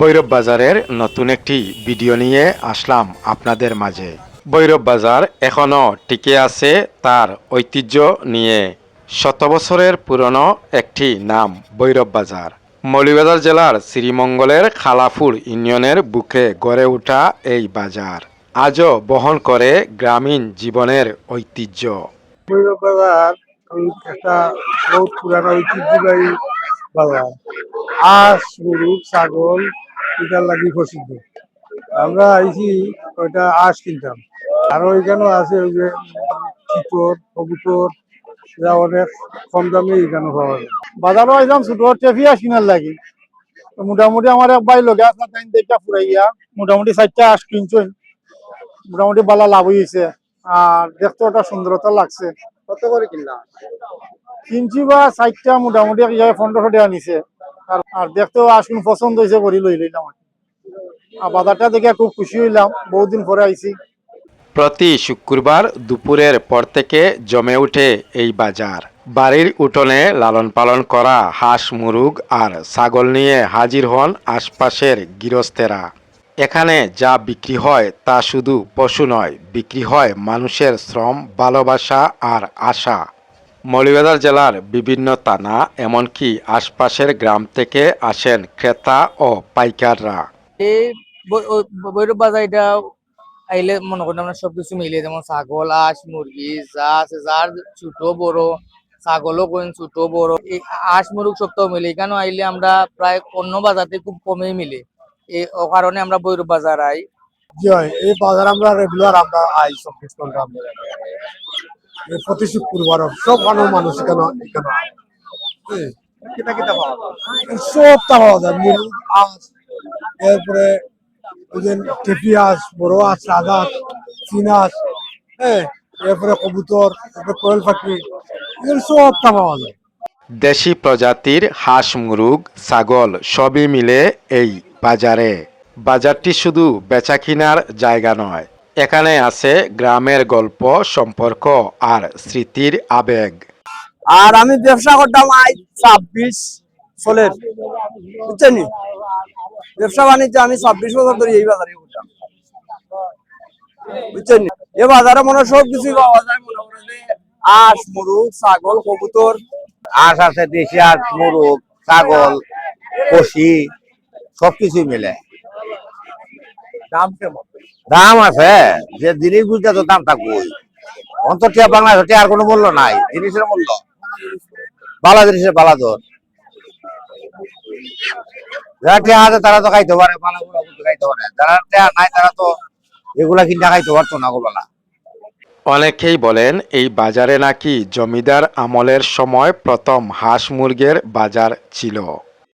ভৈরব বাজারের নতুন একটি ভিডিও নিয়ে আসলাম আপনাদের মাঝে। ভৈরব বাজার এখনও টিকে আছে তার ঐতিহ্য নিয়ে। শত বছরের পুরনো একটি নাম ভৈরব বাজার। মৌলিবাজার জেলার শ্রীমঙ্গলের খালাফুর ইউনিয়নের বুকে গড়ে ওঠা এই বাজার। আজও বহন করে গ্রামীণ জীবনের ঐতিহ্য। ভৈরব বাজার একটা বহুত পুরানো ঐতিহ্যবাহী বাজার। হাঁস গরু ছাগল এটার লাগি প্রসিদ্ধ। আমরা আইছি ওইটা আঁশ কিনতাম। আর ওইখানেও আছে ওই যে চিতর কবুতর যা অনেক কম দামে এখানে পাওয়া যায়। বাজারও একদম ছোট টেফি আঁশ কিনার লাগি। মোটামুটি আমার এক বাই লগে আপনার টাইম দেখটা ফুরাইয়া মোটামুটি চারটা আঁশ কিনছেন মোটামুটি বালা লাভ হয়েছে আর দেখতে ওটা সুন্দরতা লাগছে। কত করে কিনলাম কিনছি বা চারটা মোটামুটি পনেরোশো টাকা নিছে। আর দেখতেও আসুন পছন্দ হয়েছে করি লই লইলাম আর বাজারটা দেখে খুব খুশি হইলাম, বহুদিন পরে আইছি। প্রতি শুক্রবার দুপুরের পর থেকে জমে ওঠে এই বাজার। বাড়ির উঠোনে লালন পালন করা হাঁস, মুরুগ আর ছাগল নিয়ে হাজির হন আশপাশের গৃহস্থেরা। এখানে যা বিক্রি হয় তা শুধু পশু নয়, বিক্রি হয় মানুষের শ্রম, ভালোবাসা আর আশা। মৌলভীবাজার জেলার বিভিন্ন থানা এমনকি আশপাশের গ্রাম থেকে আসেন ক্রেতা ও পাইকাররা। এই বৈ- ওই ভৈরব বাজার এটা আইলে মনে করেন আমরা সবকিছু মিলে যেমন ছাগল হাঁস মুরগি যা আছে যার ছোট বড় ছাগলও করেন ছোট বড় এই হাঁস মুরগ সপ্তাহ মিলে। এখানে আইলে আমরা প্রায় অন্য বাজারতে খুব কমেই মিলে। এই ও কারণে আমরা ভৈরব বাজার আই। জি এই বাজার আমরা রেগুলার আমরা আই চব্বিশ ঘণ্টা আমরা। প্রতি শুক্রবার সব মানুষ মানুষ কিতা পাওয়া সব তা পাওয়া যায়। মুরগ আঁশ এরপরে ওই যে টেপি হাঁস বড় হাঁস চীন হাঁস হ্যাঁ এরপরে কবুতর এরপরে কোয়েল পাখি সব তা পাওয়া যায়। দেশি প্রজাতির হাঁস মুরুগ ছাগল সবই মিলে এই বাজারে। বাজারটি শুধু বেচা কিনার জায়গা নয় এখানে আছে গ্রামের গল্প সম্পর্ক আর স্মৃতির আবেগ। আর আমি ব্যবসা করতাম আজ ছাব্বিশ ষোলের বুঝছেন ব্যবসা বাণিজ্য আমি ছাব্বিশ বছর ধরে এই বাজারে করতাম। বুঝছেন এই বাজারে মনে হয় সব কিছুই পাওয়া যায় মনে করেন যে হাঁস মুরগ ছাগল কবুতর। হাঁস আছে দেশি হাঁস মুরগ ছাগল কষি সবকিছুই মিলে। দাম কেমন দাম আছে যে জিনিস বুঝতে তো দাম থাকবই অন্তর্টিয়া বাংলাদেশে আর কোনো মূল্য নাই জিনিসের মূল্য। বালা জিনিসের বালা দর যারা টিয়া আছে তারা তো খাইতে পারে বালা গুলা খাইতে পারে। যারা টিয়া নাই তারা তো এগুলা কিনা খাইতে পারতো না ওগুলা অনেকেই বলেন এই বাজারে নাকি জমিদার আমলের সময় প্রথম হাঁস মুরগের বাজার ছিল।